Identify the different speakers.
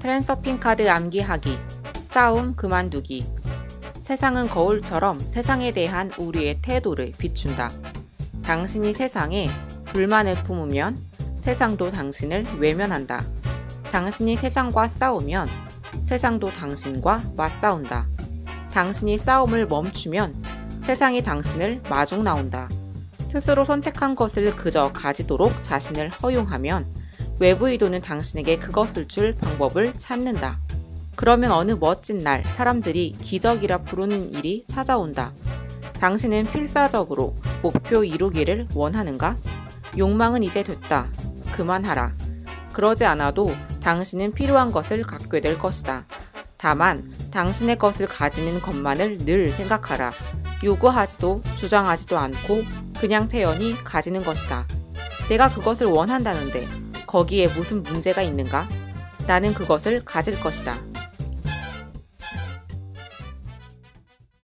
Speaker 1: 트랜서핑 카드 암기하기, 싸움 그만두기. 세상은 거울처럼 세상에 대한 우리의 태도를 비춘다. 당신이 세상에 불만을 품으면 세상도 당신을 외면한다. 당신이 세상과 싸우면 세상도 당신과 맞싸운다. 당신이 싸움을 멈추면 세상이 당신을 마중 나온다. 스스로 선택한 것을 그저 가지도록 자신을 허용하면 외부 의도는 당신에게 그것을 줄 방법을 찾는다. 그러면 어느 멋진 날 사람들이 기적이라 부르는 일이 찾아온다. 당신은 필사적으로 목표 이루기를 원하는가? 욕망은 이제 됐다. 그만하라. 그러지 않아도 당신은 필요한 것을 갖게 될 것이다. 다만 당신의 것을 가지는 것만을 늘 생각하라. 요구하지도 주장하지도 않고 그냥 태연히 가지는 것이다. 내가 그것을 원한다는데 거기에 무슨 문제가 있는가? 나는 그것을 가질 것이다.